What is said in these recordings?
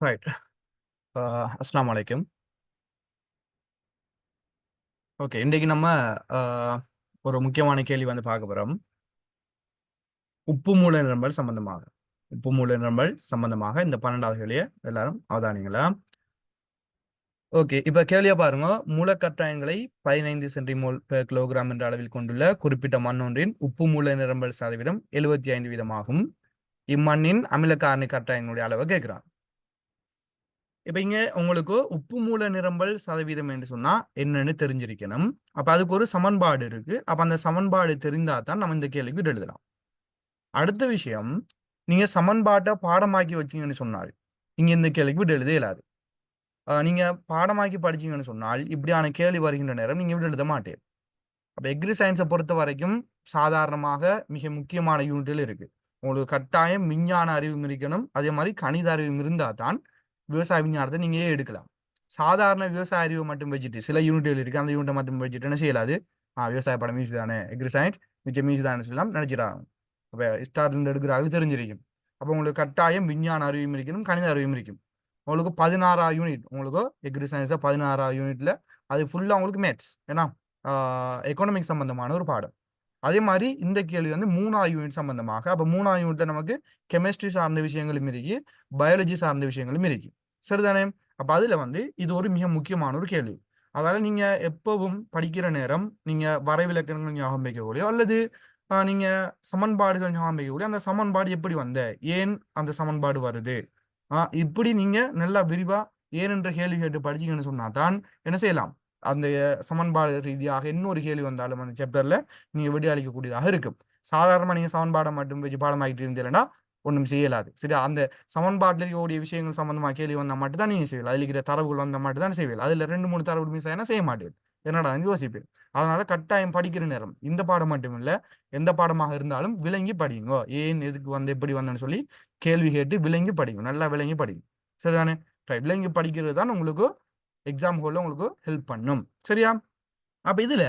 Right. அஸ்லாம் அஸ்ஸலாமு okay. இன்றைக்கு நம்ம ஒரு முக்கியமான கேள்வி வந்து பார்க்க போகிறோம் உப்பு மூல நிரம்பல் சம்பந்தமாக. உப்பு மூல நிரம்பல் சம்பந்தமாக இந்த பன்னெண்டாவது கேள்வியை எல்லாரும் அவதானிங்களா? ஓகே. இப்ப கேள்விய பாருங்க. மூலக்கற்றாயன்களை 15 சென்டிமோல் பெர் கிலோகிராம் என்ற அளவில் கொண்டுள்ள குறிப்பிட்ட மண்ணொன்றின் உப்பு மூல நிரம்பல் சதவீதம் 75 வீதமாகும். இம்மண்ணின் அமில காரணி கற்றாயங்களுடைய அளவை கேட்கிறான். இப்ப இங்க உங்களுக்கு உப்பு மூல நிரம்பல் சதவீதம் என்று சொன்னா என்னன்னு தெரிஞ்சிருக்கணும். அப்ப அதுக்கு ஒரு சமன்பாடு இருக்கு. அப்ப அந்த சமன்பாடு தெரிந்தா தான் நம்ம இந்த கேள்விக்கு எழுதலாம். அடுத்த விஷயம், நீங்க சமன்பாட்டை பாடமாக்கி வச்சீங்கன்னு சொன்னால், நீங்க இந்த கேள்விக்கு விட்டு எழுத இயலாது. நீங்க பாடமாக்கி படிச்சீங்கன்னு சொன்னால், இப்படியான கேள்வி வருகின்ற நேரம் நீங்க விட்டு எழுத மாட்டேன் அப்ப எக்ரி சயின்ஸை பொறுத்த வரைக்கும் சாதாரணமாக மிக முக்கியமான யூனிட்டில் இருக்கு. உங்களுக்கு கட்டாயம் விஞ்ஞான அறிவும் இருக்கணும். அதே மாதிரி கணித அறிவும் இருந்தா தான் விவசாய விஞ்ஞானத்தை நீங்களே எடுக்கலாம். சாதாரண விவசாய அறிவு மட்டும் வச்சுட்டு சில யூனிட்டுகள் இருக்குது அந்த யூனிட்ட மட்டும் வச்சுட்டு என்ன செய்யலாது? ஆ விவசாய படம் ஈஸி தானே. எக்ரி சயின்ஸ் மிச்சம் ஈஸி தானே சொல்லலாம் நினைச்சிடாங்க. அப்போ ஸ்டார்லேருந்து இருந்து தெரிஞ்சிருக்கும். அப்போ உங்களுக்கு கட்டாயம் விஞ்ஞான அறிவும் இருக்கணும். கணித அறிவும் இருக்கும். உங்களுக்கு 16 யூனிட் உங்களுக்கு எக்ரி சயின்ஸில் 16 யூனிட்டில் அது ஃபுல்லாக உங்களுக்கு மேத்ஸ். ஏன்னா எக்கனாமிக் சம்மந்தமான ஒரு பாடம். அதே மாதிரி இந்த கேள்வி வந்து 3வது யூனிட் சம்பந்தமாக. அப்ப 3வது யூனிட்ல நமக்கு கெமிஸ்ட்ரி சார்ந்த விஷயங்களும் இருக்கு. பயாலஜி சார்ந்த விஷயங்களும் இருக்கு. சரிதானே? அப்ப அதுல வந்து இது ஒரு மிக முக்கியமான ஒரு கேள்வி. அதால நீங்க எப்பவும் படிக்கிற நேரம் நீங்க வரைவிலக்கணங்கள் ஞாபகம் வைக்கக்கூடிய அல்லது நீங்க சமன்பாடுகள் ஞாபகம் வைக்கக்கூடிய அந்த சமன்பாடு எப்படி வந்த? ஏன் அந்த சமன்பாடு வருது? ஆ இப்படி நீங்க நல்லா விரிவா ஏன் என்ற கேள்வி கேட்டு படிச்சீங்கன்னு சொன்னா தான் என்ன செய்யலாம்? அந்த சமன்பாடு ரீதியாக இன்னொரு கேள்வி வந்தாலும் அந்த சாப்டர்ல நீங்க விடை அளிக்கக்கூடியதாக இருக்கும். சாதாரணமா நீங்க சமன்பாடை மட்டும் வச்சு பாடமாக்கிட்டு இருந்தீங்கன்னா ஒண்ணும் செய்யலாது. சரி அந்த சமன்பாட்டில் இருக்கக்கூடிய விஷயங்கள் சம்பந்தமா கேள்வி வந்தா மட்டும் தான் நீங்க செய்யலாம் அதுல இருக்கிற தரவுகள் வந்தால் மட்டும் தான் செய்வீங்க. அதுல 2, 3 தரவுகள் மிஸ் ஆயினா செய்ய மாட்டேன் என்னடான்னு யோசிப்பேன் அதனால கட்டாயம் படிக்கிற நேரம் இந்த பாடம் மட்டும் இல்ல, எந்த பாடமாக இருந்தாலும் விளங்கி படிங்க ஏன், எதுக்கு வந்து, எப்படி வந்தேன்னு சொல்லி கேள்வி கேட்டு விளங்கி படிங்க. நல்லா விளங்கி படிங்க. சரிதானே? ரைட். விளங்கி படிக்கிறது தான் உங்களுக்கு எக்ஸாம் ஹோல்ல உங்களுக்கு ஹெல்ப் பண்ணும். சரியா? அப்ப இதுல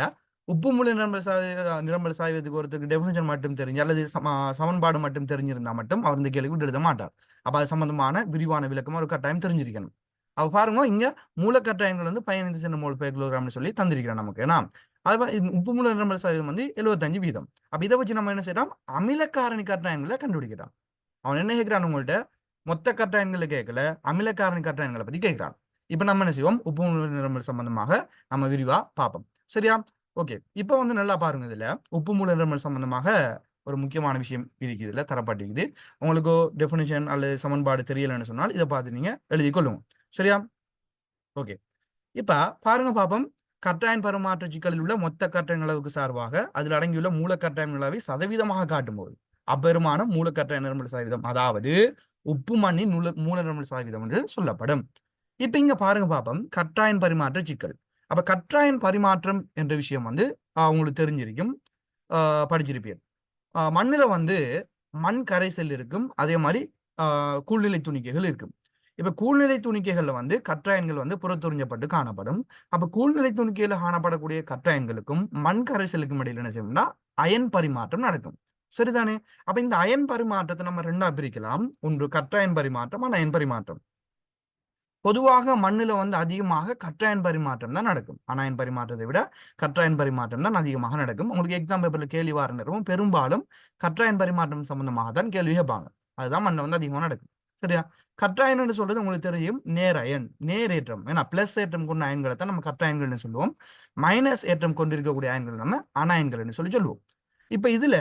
உப்பு மொழி நிரம்பல் சதவீத நிரம்பல் சாய்வதுக்கு ஒருத்தருக்கு டெஃபினிஷன் மட்டும் தெரிஞ்சு அல்லது சமன்பாடு மட்டும் தெரிஞ்சிருந்தா மட்டும் அவர் இந்த கேள்வி எழுத மாட்டார். அப்ப அது சம்பந்தமான விரிவான விளக்கம் ஒரு கட்டாயம் தெரிஞ்சிருக்கணும். அப்ப பாருங்க இங்க மூலக்கற்றாயங்கள் வந்து 15 சென்டிமோல் பெர் கிலோகிராம்னு சொல்லி தந்திருக்கிறான் நமக்கு. ஏன்னா, அது உப்பு மூல நிரம்பல் சதவீதம் வந்து 75 வீதம். அப்ப இதை வச்சு நம்ம என்ன செய்யறோம் அமில காரணி கட்டாயங்களை கண்டுபிடிக்கிறான் அவன் என்ன கேட்கிறான் உங்கள்ட்ட? மொத்த கட்டாயங்களை கேட்கல. அமில காரணி கட்டாயங்களை பத்தி கேட்கிறான். இப்ப நம்ம என்ன செய்வோம்? உப்பு மூல நிரம்பல் சம்பந்தமாக நம்ம விரிவா பார்ப்போம். சரியா? ஓகே. இப்ப வந்து நல்லா பாருங்க இதுல. உப்பு மூல நிரம்பல் சம்பந்தமாக ஒரு முக்கியமான விஷயம் இருக்கு இதுல தரப்பட்டிருக்குது. உங்களுக்கு டெஃபினிஷன் அல்லது சமன்பாடு தெரியலன்னு சொன்னால் இத பார்த்து நீங்க எழுதி கொள்ளுங்க. சரியா? ஓகே. இப்ப பாருங்க பாப்போம். கற்றாயன் பரிமாற்ற சிக்கலில் உள்ள மொத்த கற்றாயன் அளவுக்கு சார்பாக அதில் அடங்கியுள்ள மூலக்கற்றாயன் அளவை சதவீதமாக காட்டும்போது அப்பெருமானம் கட்டாய நிரம்பல் சதவீதம். அதாவது உப்பு மண்ணின் மூல மூல நிரம்பல் சதவீதம் என்று சொல்லப்படும். இப்ப இங்க பாருங்க பாப்போம். கற்றாயன் பரிமாற்ற சிக்கல். அப்ப கற்றாயன் பரிமாற்றம் என்ற விஷயம் வந்து உங்களுக்கு தெரிஞ்சிருக்கும். அ படிச்சிருப்பீர். வந்து மண் கரைசல் இருக்கும். அதே மாதிரி கூழ்நிலை துணிக்கைகள் இருக்கும். இப்ப கூழ்நிலை துணிக்கைகள்ல வந்து கற்றாயன்கள் வந்து புறத்துறிஞ்சப்பட்டு காணப்படும். அப்ப கூழ்நிலை துணிக்கையில காணப்படக்கூடிய கற்றாயன்களுக்கும், மண் கரைசலுக்கும் இடையில என்ன செய்யும்னா, அயன் பரிமாற்றம் நடக்கும். சரிதானே? அப்ப இந்த அயன் பரிமாற்றத்தை நம்ம ரெண்டா பிரிக்கலாம். ஒன்று கற்றாயன் பரிமாற்றம், அயன் பரிமாற்றம். பொதுவாக மண்ணில் வந்து அதிகமாக கற்றாயன் பரிமாற்றம் தான் நடக்கும். அனாயன் பரிமாற்றத்தை விட கற்றாயன் பரிமாற்றம் தான் அதிகமாக நடக்கும். உங்களுக்கு எக்ஸாம் பேப்பரில் கேள்வி வர நேரமும் பெரும்பாலும் கற்றாயன் பரிமாற்றம் சம்பந்தமாக தான் கேள்வி கேட்பாங்க. அதுதான் மண்ணில் வந்து அதிகமாக நடக்கும். சரியா? கற்றாயன் சொல்றது உங்களுக்கு தெரியும். நேர் அயன், நேர் ஏற்றம். ஏன்னா பிளஸ் ஏற்றம் கொண்ட அயன்களை தான் நம்ம கற்றாயன்கள்னு சொல்லுவோம். மைனஸ் ஏற்றம் கொண்டிருக்கக்கூடிய அயன்கள் நம்ம அனாயன்கள்னு சொல்லி சொல்லுவோம். இப்ப இதுல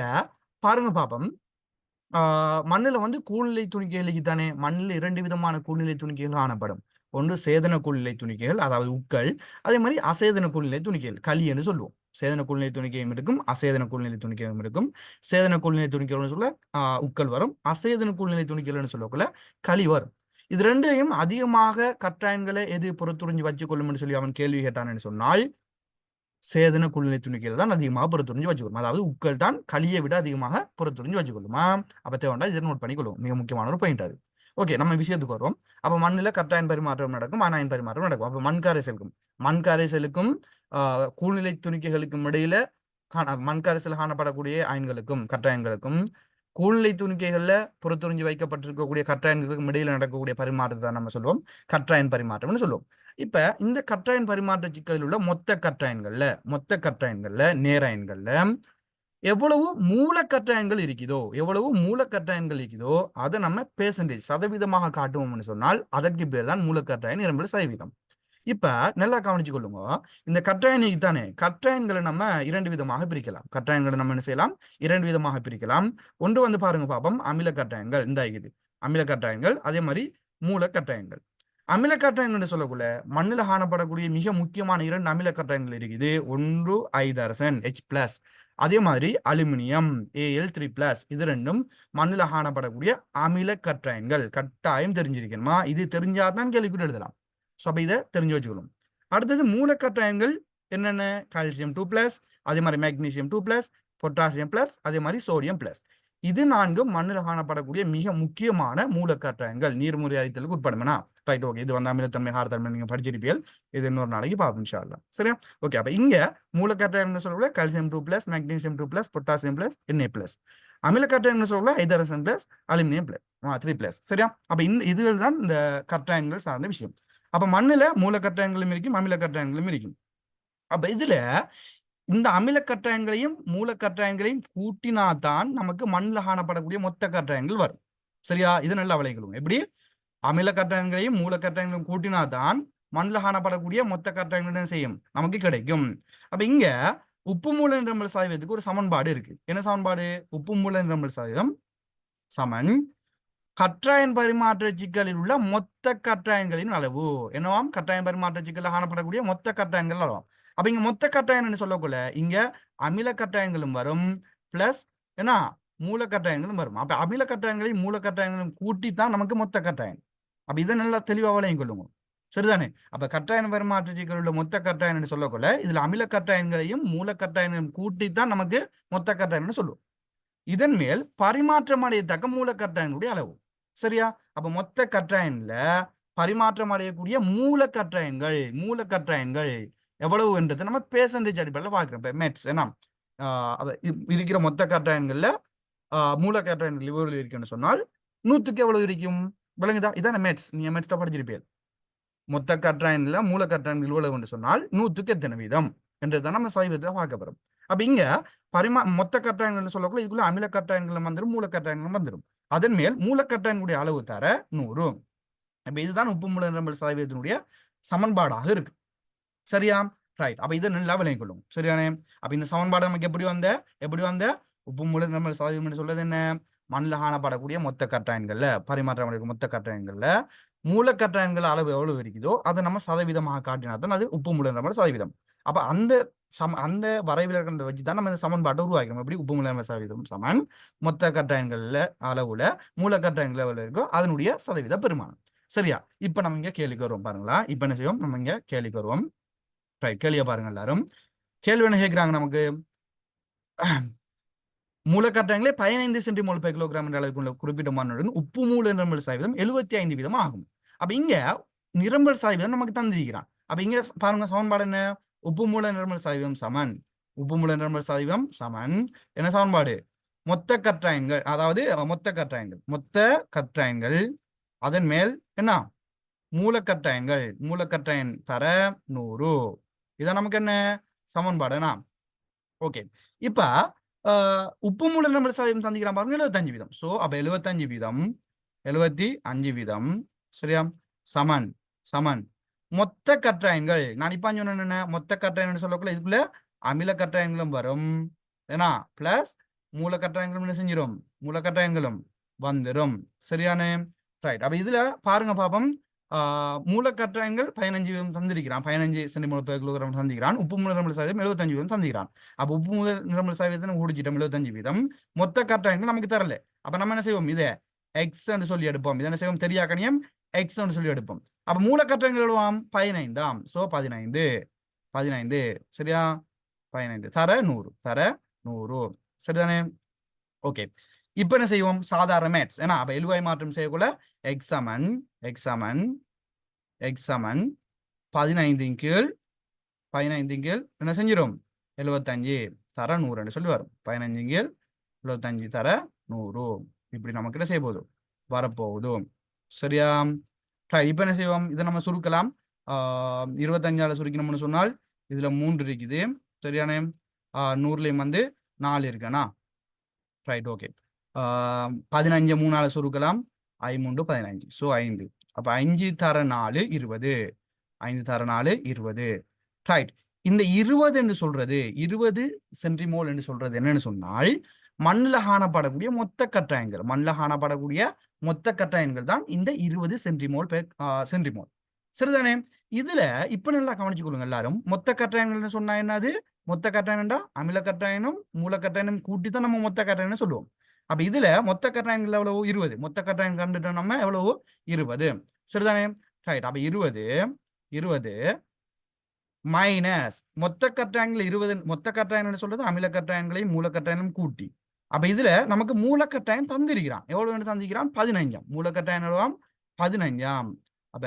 பாருங்க பாப்பம் மண்ணில் வந்து கூழ்நிலை துணிக்கைகளுக்கு தானே மண்ணில் இரண்டு விதமான கூழ்நிலை துணிக்கைகள் காணப்படும். ஒன்று சேதன கூழ்நிலை துணிக்கைகள், அதாவது உக்கள். அதே மாதிரி அசேதன கூழ்நிலை துணிக்கைகள், களி என்று சொல்லுவோம். சேதன கூழ்நிலை துணிக்கையும் இருக்கும். அசேதன கூழ்நிலை துணிக்கையும் இருக்கும். சேதன கூழ்நிலை துணிக்கைகள்னு சொல்ல உக்கள் வரும். அசேதன கூழ்நிலை துணிக்கைகள்னு சொல்லக்குள்ள களி வரும். இது ரெண்டையும் அதிகமாக கற்றாயன்களை எது புறத்துறிஞ்சு வச்சுக்கொள்ளும்னு சொல்லி அவன் கேள்வி கேட்டான்னு சொன்னால், சேதன கூழ்நிலை துணிக்கையில் தான் அதிகமாக புறத்துறிஞ்சு வச்சுக்கொள்ளும். அதாவது உக்கள் தான் களியை விட அதிகமாக புறத்துறிஞ்சு வச்சுக்கொள்ளுமா? அப்போ தேவைண்டா இதை நோட் பண்ணிக்கொள்ளும் மிக முக்கியமான ஒரு பாயிண்ட் அது. ஓகே. நம்ம விஷயத்துக்கு வருவோம். அப்ப மண்ணில் கற்றாயன் பரிமாற்றம் நடக்கும். அனாயன் பரிமாற்றம் நடக்கும். அப்ப மண்காரை கரைசலுக்கும் மண் செலுக்கும் கூழ்நிலை துணிக்கைகளுக்கும் இடையில காண மண் காணப்படக்கூடிய அயன்களுக்கும், கட்டாயன்களுக்கும் கூழ்நிலை துணிக்கைகள்ல புறத்துறிஞ்சு வைக்கப்பட்டிருக்கக்கூடிய கற்றாயன்களுக்கும் இடையில நடக்கக்கூடிய பரிமாற்றத்தை தான் நம்ம சொல்லுவோம் கற்றாயன் பரிமாற்றம்னு சொல்லுவோம் இப்ப இந்த கற்றாயன் பரிமாற்ற சிக்கலில் உள்ள மொத்த கற்றாயன்கள்ல மொத்த கற்றாயன்கள்ல நேராயன்கள்ல எவ்வளவு மூலக்கற்றாயன்கள் இருக்குதோ எவ்வளவு மூலக்கற்றாயன்கள் இருக்குதோ அதை நம்ம பேசன்டேஜ் சதவீதமாக காட்டுவோம்னு சொன்னால் அதற்கு பேர் தான் மூலக்கற்றாயன் இரண்டு சதவீதம். இப்ப நல்லா கவனிச்சு கொள்ளுங்க. இந்த கற்றாயன் தானே கட்டாயன்களை நம்ம இரண்டு விதமாக பிரிக்கலாம். கற்றாயன்களை நம்ம என்ன செய்யலாம்? இரண்டு விதமாக பிரிக்கலாம். ஒன்று வந்து பாருங்க பாப்போம். அமில கற்றாயன்கள் இந்த இது. அமில கற்றாயன்கள் அதே மாதிரி மூல கற்றாயன்கள் அமில கற்றாயங்கள் சொல்லக்குள்ள மண்ணில் காணப்படக்கூடிய மிக முக்கியமான இரண்டு அமில கட்டாயங்கள் இருக்குது. ஒன்று ஐதரசன் ஹெச் பிளஸ் அதே மாதிரி அலுமினியம் ஏஎல் த்ரீ பிளஸ் இது ரெண்டும் மண்ணில் காணப்படக்கூடிய அமில கற்றாயன்கள் கட்டாயம் தெரிஞ்சிருக்கணுமா? இது தெரிஞ்சாதான் கேள்விக்குறி எழுதலாம். ஸோ அப்போ இதை தெரிஞ்சு வச்சுக்கணும். அடுத்தது மூலக்கற்றாயன்கள் என்னென்ன? கால்சியம் டூ பிளஸ் அதே மாதிரி magnesium two plus potassium plus அதே மாதிரி சோடியம் பிளஸ் இது நான்கு மண்ணில் காணப்படக்கூடிய மிக முக்கியமான மூலக்கற்றாயன்கள் நீர்முறை அரித்தலுக்கு உட்படுமனா? ரைட் ஓகே இது வந்து அமிலத்தன்மை ஹாரத்தன்மை நீங்க படிச்சிருப்பீர்கள். இது இன்னொரு நாளைக்கு பார்ப்போம் இன்ஷால்லாம் சரியா? ஓகே அப்ப இங்க மூலக்கற்றாயன் சொல்லக்கூடிய calcium two plus magnesium two plus potassium plus NA plus அமிலக்கற்றாயன் சொல்லக்கூட ஐதரசன் plus aluminium plus three plus சரியா? அப்ப இந்த இதுகள் தான் இந்த கற்றாயன்கள் சார்ந்த விஷயம். அப்ப மண்ணுல மூலக்கற்றாயங்களும் இருக்கும் அமில இருக்கும். அப்ப இதுல இந்த அமில கட்டாயங்களையும் மூல கட்டாயங்களையும் கூட்டினாதான் நமக்கு மண்ணில் காணப்படக்கூடிய மொத்த கட்டாயங்கள் வரும். சரியா? இது நல்ல விளைகளும் எப்படி? அமில கட்டாயங்களையும் மூல கட்டாயங்களையும் கூட்டினாதான் மண்ணில் காணப்படக்கூடிய மொத்த கற்றாயங்களுடன் செய்யும்? நமக்கு கிடைக்கும். அப்ப இங்க உப்பு மூல நிரம்பல் சாய்வதுக்கு ஒரு சமன்பாடு இருக்கு. என்ன சமன்பாடு? உப்பு மூல நிரம்பல் சாய்வம் சமன் கற்றாயன் பரிமாற்ற சிக்கலில் உள்ள மொத்த கற்றாயன்களின் அளவு. என்னவாம்? கட்டாயம் பரிமாற்ற சிக்கலில் காணப்படக்கூடிய மொத்த கற்றாயன்கள் அளவு அப்ப இங்க மொத்த கற்றாயன் சொல்லக்குள்ள? இங்க அமில கட்டாயங்களும் வரும் பிளஸ் என்ன? மூல கட்டாயங்களும் வரும். அப்ப அமில கட்டாயங்களையும் மூல கட்டாயங்களும் கூட்டி தான் நமக்கு மொத்த கட்டாயம். அப்ப இதை நல்லா தெளிவாக விளையும் கொள்ளுங்க. சரிதானே? அப்ப கட்டாயன் பரிமாற்ற சிக்கல் உள்ள மொத்த கட்டாயன் சொல்லக்குள்ள? இதுல அமில கட்டாயங்களையும் மூல கட்டாயங்களையும் கூட்டி தான் நமக்கு மொத்த கட்டாயம்னு சொல்லுவோம் இதன் மேல் பரிமாற்றம் அடையத்தக்க மூல கட்டாயங்களுடைய அளவு. சரியா? அப்ப மொத்த கற்றாயன்ல பரிமாற்றம் அடையக்கூடிய மூல கற்றாயன்கள் மூல கற்றாயன்கள் எவ்வளவு என்றது நம்ம பேசன்டேஜ் அடிப்படையில் பார்க்கிறோம். மேட்ஸ் ஏன்னா இருக்கிற மொத்த கற்றாயன்கள்ல மூல கற்றாயன்கள் இவ்வளவு இருக்குன்னு சொன்னால் நூத்துக்கு எவ்வளவு இருக்கும்? விளங்குதா? இதான மேட்ஸ் நீங்க மேட்ஸ் தான் படிச்சிருப்பீங்க. மொத்த கற்றாயன்ல மூல கற்றாயன் இவ்வளவு சொன்னால் நூத்துக்கு எத்தனை வீதம்? என்றதுதான் நம்ம சைவத்தில் பார்க்க போறோம். அப்ப இங்க பரிமா மொத்த கற்றாயங்கள்னு சொல்லக்குள்ள இதுக்குள்ள அமில கற்றாயங்களும் வந்துடும் மூல கற்றாயங்களும் வந்துடும் அதன் மேல் மூலக்கட்டாயனுடைய அளவு தர நூறு. அப்ப இதுதான் உப்பு மூல நிரம்பல் சதவீதத்தினுடைய சமன்பாடாக இருக்கு. சரியா? ரைட் அப்ப இதை நல்லா விளங்கிக் கொள்ளும் சரியானே? அப்ப இந்த சமன்பாடு நமக்கு எப்படி வந்த? எப்படி வந்த? உப்பு மூல நிரம்பல் சதவீதம் சொல்றது என்ன? மண்ணில் காணப்படக்கூடிய மொத்த கட்டாயங்கள்ல பரிமாற்றம் மொத்த கட்டாயங்கள்ல மூலக்கட்டாயங்கள் அளவு எவ்வளவு இருக்குதோ அதை நம்ம சதவீதமாக காட்டினா தான் அது உப்பு மூல நிரம்பல் சதவீதம். அப்ப அந்த சம அந்த வரைவிலக்கணத்தை வச்சு தான் நம்ம இந்த சமன்பாட்டை உருவாக்கிறோம் எப்படி? உப்பு மூல சதவீதம் சமன். மொத்த கட்டாயங்கள்ல அளவுல மூல கட்டாயங்கள் இருக்கோ அதனுடைய சதவீத பெருமானம். சரியா? இப்ப நம்ம இங்க கேள்விக்கு வருவோம் பாருங்களா? இப்ப என்ன செய்வோம்? நம்ம இங்க கேள்விக்கு வருவோம். ரைட் கேள்வியை பாருங்க எல்லாரும். கேள்வி என்ன கேட்கிறாங்க நமக்கு? மூலக்கட்டாயங்களே பதினைந்து சென்டிமோல் பை கிலோகிராம் என்ற அளவுக்கு உள்ள குறிப்பிட்ட மாநிலம் உப்பு மூல நிரம்பல் சதவீதம் எழுபத்தி ஐந்து வீதம் ஆகும். அப்ப இங்க நிரம்பல் சதவீதம் நமக்கு தந்திருக்கிறான். அப்ப இங்க பாருங்க சமன்பாடு என்ன? உப்பு மூல நிரம்பல் சதவீதம் சமன். உப்பு மூல நிரம்பல் சதவீதம் சமன். என்ன சமன்பாடு? மொத்த கற்றாயன்கள் அதாவது மொத்த கற்றாயன்கள் மொத்த கற்றாயன்கள் அதன் மேல் என்ன? மூலக்கட்டாயன்கள் மூலக்கற்றாயன் தர நூறு. இதான் நமக்கு என்ன? சமன்பாடுனா ஓகே. இப்ப உப்பு மூல நிரம்பல் சதவீதம் சந்திக்கிறான் பாருங்க எழுபத்தஞ்சு வீதம். சோ அப்ப எழுபத்தஞ்சு வீதம் எழுபத்தி அஞ்சு வீதம் சரியா? சமன் சமன். மொத்த கற்றாயன்கள் நான் இப்ப சொன்ன என்ன? மொத்த கற்றாயன் சொல்லக்குள்ள இதுக்குள்ள அமில கற்றாயன்களும் வரும். ஏன்னா பிளஸ் மூல கற்றாயங்களும் என்ன செஞ்சிடும் மூல கற்றாயங்களும் வந்துடும் சரியான? ரைட் அப்ப இதுல பாருங்க பாப்போம். மூல கற்றாயங்கள் பதினஞ்சு வீதம் சந்திக்கிறான் பதினஞ்சு சென்டிமீட்டர் கிலோகிராம் சந்திக்கிறான் உப்பு மூல நிரம்பல் சதவீதம் எழுபத்தஞ்சு வீதம் சந்திக்கிறான் அப்ப உப்பு முதல் நிரம்பல் சதவீதம் குடிச்சிட்டோம் எழுபத்தஞ்சு வீதம். மொத்த கற்றாயங்கள் நமக்கு தரல. அப்ப நம்ம என்ன செய்வோம்? இதை எக்ஸ் சொல்லி எடுப்போம். இதை என்ன செய்வோம்? தெரியாக்கணியம் எக்ஸ் சொல்லி எடுப்போம். அப்ப மூலக்கட்டங்கள் எழுவாம் பதினைந்தாம் சோ பதினைந்து. பதினைந்து. சரியா? பதினைந்து. தர நூறு. தர நூறு. சரிதானே? ஓகே. இப்ப என்ன செய்வோம்? சாதாரண மேட்ஸ் ஏன்னா அப்ப எழுவாய் மாற்றம் செய்யக்குள்ள எக்ஸமன் எக்ஸமன் எக்ஸமன் பதினைந்தின் கீழ் பதினைந்தின் கீழ் என்ன செஞ்சிடும் எழுபத்தஞ்சு தர நூறுன்னு சொல்லி வரும் பதினஞ்சு கீழ் எழுபத்தஞ்சு தர நூறு. இப்படி நமக்கு என்ன செய்ய போதும் வரப்போகுது. சரியா? இப்போ என்ன செய்வோம் இதை நம்ம சுருக்கலாம் இருபத்தஞ்சால சுருக்கணும்னு சொன்னால் இதுல மூன்று இருக்குது. சரியான நூறுலேயும் வந்து நாலு இருக்குண்ணா ரைட் ஓகே பதினஞ்சு மூணால சுருக்கலாம் ஐமூன்று பதினஞ்சு. ஸோ ஐந்து. அப்போ அஞ்சு தர நாலு இருபது. ஐந்து தர நாலு இருபது. ரைட் இந்த இருபது என்று சொல்றது இருபது சென்டிமோல் என்று சொல்றது என்னன்னு சொன்னால் மண்ணில் காணப்படக்கூடிய மொத்த கட்டாயங்கள். மண்ணில் காணப்படக்கூடிய மொத்த கட்டாயங்கள் தான் இந்த இருபது சென்டிமோல் சென்டிமோல். சரிதானே? இதுல இப்ப நல்லா கவனிச்சுக்கொள்ளுங்க எல்லாரும். மொத்த கட்டாயங்கள்னு சொன்னா என்னது? மொத்த கட்டாயம்டா அமில கட்டாயனும் மூல கட்டாயனும் கூட்டி தான் நம்ம மொத்த கட்டாயம்னு சொல்லுவோம். அப்ப இதுல மொத்த கட்டாயங்கள் எவ்வளவு? இருபது. மொத்த கட்டாயம் கண்டுட்டோம் நம்ம எவ்வளவு? இருபது. சரிதானே? ரைட் அப்ப இருபது இருபது மைனஸ் மொத்த கட்டாயங்கள் இருபது மொத்த கட்டாயம்னு சொல்றது? அமில கட்டாயங்களையும் மூல கட்டாயங்களும் கூட்டி. அப்ப இதுல நமக்கு மூலக்கட்டாயம் தந்திருக்கிறான். எவ்வளவு வேணும் தந்திருக்கிறான்? பதினஞ்சாம் மூலக்கட்டாயம் எழுவாம் எவ்வளவாம் பதினஞ்சாம் அப்ப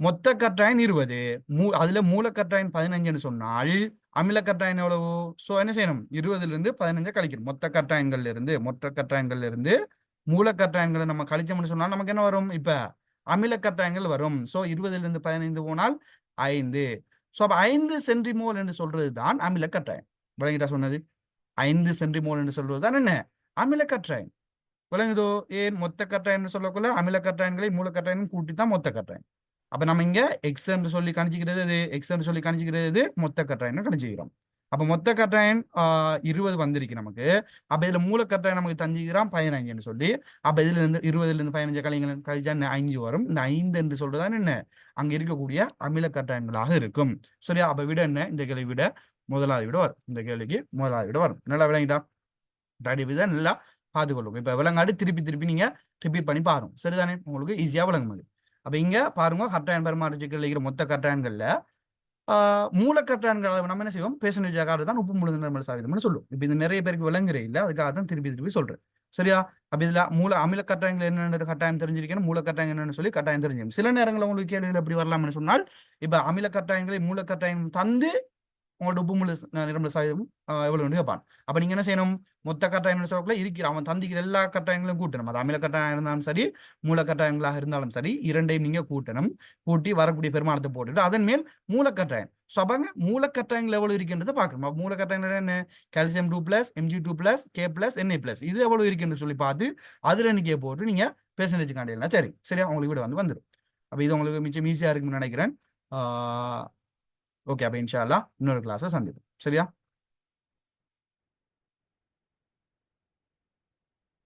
மொத்த கட்டாயம் இருபது. மூ அதுல மூலக்கட்டாயம் பதினஞ்சுன்னு சொன்னால் அமில கட்டாயம் எவ்வளவு? சோ என்ன செய்யணும்? இருபதுல இருந்து பதினஞ்சா கழிக்கணும். மொத்த கட்டாயங்கள்ல இருந்து மொத்த கட்டாயங்கள்ல இருந்து மூலக்கட்டாயங்களை நம்ம கழிச்சோம்னு சொன்னால் நமக்கு என்ன வரும்? இப்ப அமில கட்டாயங்கள் வரும். சோ இருபதுல இருந்து பதினைந்து போனால் ஐந்து. சோ அப்ப ஐந்து சென்டிமோல் என்று சொல்றது தான் அமில கட்டாயம் விளங்கிட்டா சொன்னது? ஐந்து சென்டிமோல் என்று சொல்றது தான் என்ன? அமில கற்றாயன் விளங்குதோ? ஏன்? மொத்த கற்றாயன் சொல்லக்குள்ள அமில கற்றாயன்களை மூல கற்றாயன் கூட்டி தான் மொத்த கற்றாயன் அப்ப நம்ம இங்க எக்ஸ் என்று சொல்லி கணிச்சுக்கிறது இது எக்ஸ் என்று சொல்லி கணிச்சுக்கிறது இது மொத்த கற்றாயன் கணிச்சுக்கிறோம். அப்ப மொத்த கட்டாயன் ஆஹ் இருபது வந்திருக்கு நமக்கு. அப்ப இதுல மூல கட்டாயம் நமக்கு தஞ்சுக்கிறான் பதினஞ்சுன்னு சொல்லி. அப்ப இதுல இருந்து இருபதுல இருந்து பதினஞ்சு கலைஞர்கள் கழிச்சா என்ன? ஐந்து வரும். இந்த ஐந்து என்று சொல்றதுதான் என்ன? அங்க இருக்கக்கூடிய அமில கட்டாயங்களாக இருக்கும். சரியா? அப்ப விட என்ன? இந்த கிளை விட முதலாவது விட வரும். இந்த கேள்விக்கு முதலாவது விட வரும். நல்லா விளங்கிட்டா? டாடி வித நல்லா பார்த்துக்கொள்ளுங்க இப்போ விளங்காடி திருப்பி திருப்பி நீங்கள் ரிப்பீட் பண்ணி பாருங்க. சரிதானே? உங்களுக்கு ஈஸியாக விளங்கும் அது. அப்போ இங்கே பாருங்க கட்டாயம் பெருமாற்றத்தில் இருக்கிற மொத்த கட்டாயன்களில் மூலக்கட்டான்களை மூல கட்டாயங்கள் நம்ம என்ன செய்வோம்? பேசனேஜ் ஆகாது தான் உப்பு முழுங்க நம்ம சாவிதம்னு சொல்லுவோம். இப்போ இது நிறைய பேருக்கு விளங்குறே இல்லை அதுக்காக தான் திருப்பி திருப்பி சொல்கிறேன் சரியா? அப்போ இதில் மூல அமில கட்டாயங்கள் என்னென்ன கட்டாயம் தெரிஞ்சிருக்கணும் மூல கட்டாயம் என்னன்னு சொல்லி கட்டாயம் தெரிஞ்சிருக்கும் சில நேரங்களில் உங்களுக்கு கேள்விகள் எப்படி வரலாம்னு சொன்னால் இப்போ அமில கட்டாயங்களை மூல கட்டாயம் தந்து உங்களோட உப்பு முழு நிரம்பல சாயுதம் எவ்வளவு கேட்பான் அப்ப நீங்க என்ன செய்யணும்? மொத்த கட்டாயம் சொல்லக்குள்ள இருக்கிற அவன் தந்திக்கிற எல்லா கட்டாயங்களும் கூட்டணும். அது அமில கட்டாயம் இருந்தாலும் சரி மூல கட்டாயங்களாக இருந்தாலும் சரி இரண்டையும் நீங்க கூட்டணும். கூட்டி வரக்கூடிய பெருமானத்தை போட்டுட்டு அதன் மேல் மூலக்கட்டாயம். ஸோ அப்பங்க மூலக்கட்டாயங்கள் எவ்வளவு இருக்குன்றதை பார்க்கணும். அப்ப மூலக்கட்டாயங்கள் என்ன? Calcium two plus MG two plus K plus NA plus இது எவ்வளவு இருக்குன்னு சொல்லி பார்த்து அதுல எண்ணிக்கையை போட்டு நீங்க பெர்சன்டேஜ் காண்டியலாம் சரி. சரியா? உங்களுக்கு விட வந்து வந்துடும் அப்ப இது உங்களுக்கு மிச்சம் ஈஸியா இருக்குன்னு நினைக்கிறேன். ஓகே அப்ப இன்ஷா அல்லாஹ் இன்னொரு கிளாஸை சந்திப்போம் சரியா